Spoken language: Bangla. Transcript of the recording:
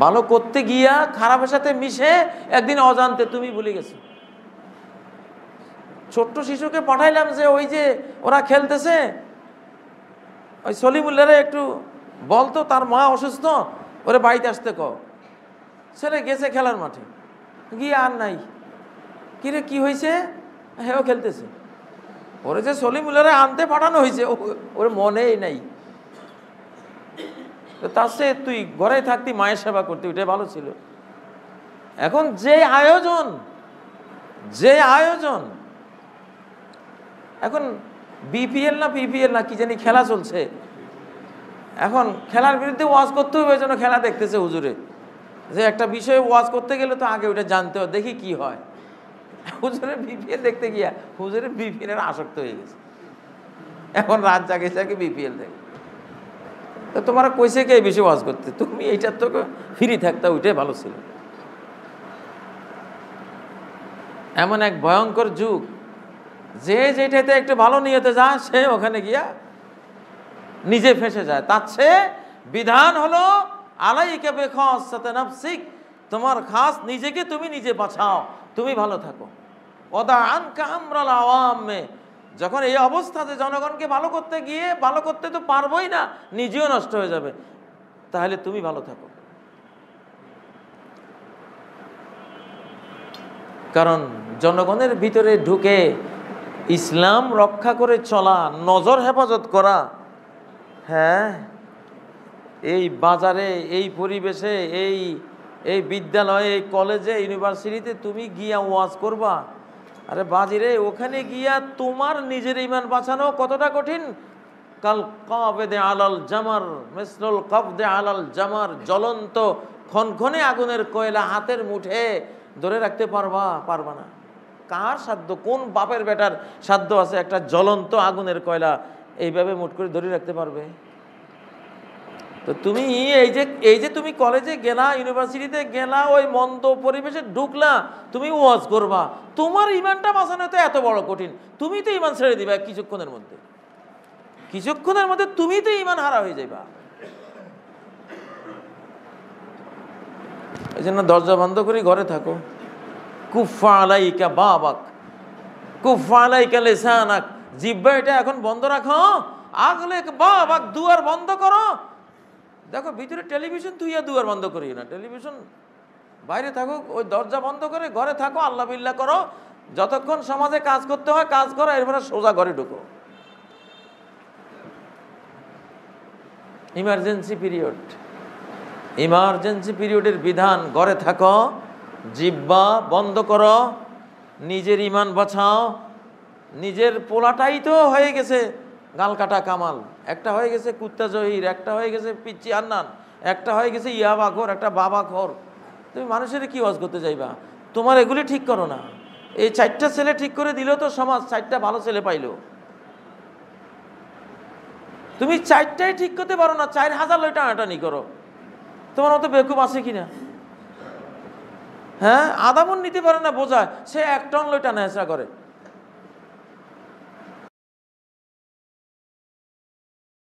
ভালো করতে গিয়া খারাপের সাথে মিশে একদিন অজান্তে তুমি ভুলে গেছো। ছোট্ট শিশুকে পাঠাইলাম যে ওই যে ওরা খেলতেছে, ওই সলিমুল্লারে একটু বলতো তার মা অসুস্থ, ওরে বাড়িতে আসতে ক ছেলে গেছে খেলার মাঠে, গিয়ে আর নাই। কিরে, কি হয়েছে হ্যাঁ খেলতেছে। ওরে যে সলিমুল্লারে আনতে পাঠানো হয়েছে ও- ওর মনেই নাই। তার সে তুই ঘরে থাকতি, মায়ের সেবা করতে, ওইটাই ভালো ছিল। এখন যে আয়োজন যে আয়োজন, এখন বিপিএল না পিপিএল না কি জানি খেলা চলছে। এখন খেলার বিরুদ্ধে ওয়াজ করতে হবে যেন খেলা দেখতেছে হুজুরে। যে একটা বিষয়ে ওয়াজ করতে গেলে তো আগে ওইটা জানতে হবে, দেখি কি হয়। হুজুরে বিপিএল দেখতে গিয়া হুজুরে বিপিএল এর আসক্ত হয়ে গেছে। এখন রাত জাগে জাগে বিপিএল দেখে। তো তোমার কইছে কে বিষয়ে ওয়াজ করতে? তুমি এইটার তো ফ্রি থাকতা, ওইটাই ভালো ছিল। এমন এক ভয়ঙ্কর যুগ। যে যেটাতে একটু ভালো নিয়তে যায়, সে ওখানে গিয়া নিজে ফেসে যায়। তার বিধান হলো, আলাইকে বেখস নাফসিক, তোমার খাস নিজেকে তুমি নিজে বাঁচাও, তুমি ভালো থাকো। ওদা আনকা আমরাল আওয়ামে যখন এই অবস্থাতে জনগণকে ভালো করতে গিয়ে ভালো করতে তো পারবোই না, নিজেও নষ্ট হয়ে যাবে। তাহলে তুমি ভালো থাকো। কারণ জনগণের ভিতরে ঢুকে ইসলাম রক্ষা করে চলা, নজর হেফাজত করা হ্যাঁ এই বাজারে, এই পরিবেশে, এই এই বিদ্যালয়ে এই কলেজে, ইউনিভার্সিটিতে তুমি গিয়া ওয়াজ করবা। আরে বাজিরে ওখানে গিয়া তোমার নিজের ইমান বাঁচানো কতটা কঠিন? কাল কবেদে আলাল জামার, মিসলুল কবদে আলাল জামার, জ্বলন্ত, খনখনে আগুনের কয়লা হাতের মুঠে। ধরে রাখতে পারবা পারবা না। কার সাধ্য? কোন বাপের বেটার সাধ্য আছে একটা জ্বলন্ত আগুনের কয়লা? এইভাবে মুঠ করে ধরে রাখতে পারবে? তো তুমি এই যে এই যে তুমি কলেজে গেলা ইউনিভার্সিটিতে গেলা, ওই মন্দ পরিবেশে ঢুকলা, তুমি ওয়াজ করবা। তোমার ইমানটা বাঁচানো তো এত বড় কঠিন। তুমি তো ইমান ছেড়ে দিবা কিছুক্ষণের মধ্যে। কিছুক্ষণের মধ্যে তুমি তো ইমান হারা হয়ে যাইবা। এই জন্য দরজা বন্ধ করে ঘরে থাকো। কুফা আলাইকা বাবাক। কুফা আলাইকা লেসানাক। জিব্বা এটা এখন বন্ধ রাখো। আগলে বাবাক দুয়ার বন্ধ করো। দেখো, ভিতরে টেলিভিশন তুইয়া দুয়ার বন্ধ করি না। টেলিভিশন বাইরে থাকুক ওই দরজা বন্ধ করে ঘরে থাকো, আল্লাহ বিল্লাহ করো। যতক্ষণ সমাজে কাজ করতে হয়, কাজ করো, এরপরে সোজা ঘরে ঢুকো। Emergency period. ইমার্জেন্সি পিরিয়ডের বিধান, ঘরে থাকো, জিব্বা বন্ধ করো, নিজের ইমান বাঁচাও নিজের পোলাটাই তো হয়ে গেছে। গাল কাটা কামাল। একটা হয়ে গেছে কুত্তা জহির, একটা হয়ে গেছে পিচ্ছি আন্নান, একটা হয়ে গেছে ইয়াবা খোর একটা বাবা ঘর। তুমি মানুষের কি ওয়াজ করতে যাইবা? তোমার এগুলি ঠিক করো না। এই চারটা ছেলে ঠিক করে দিলেও তো সমাজ চারটা ভালো ছেলে পাইলো। তুমি চারটাই ঠিক করতে পারো না, চার হাজার লয় টানাটানি করো। তোমার মতো বেকুব আছে কিনা? হ্যাঁ? আদামন নিতে পারে না বোঝায়, সে এক টন লই টানা করে।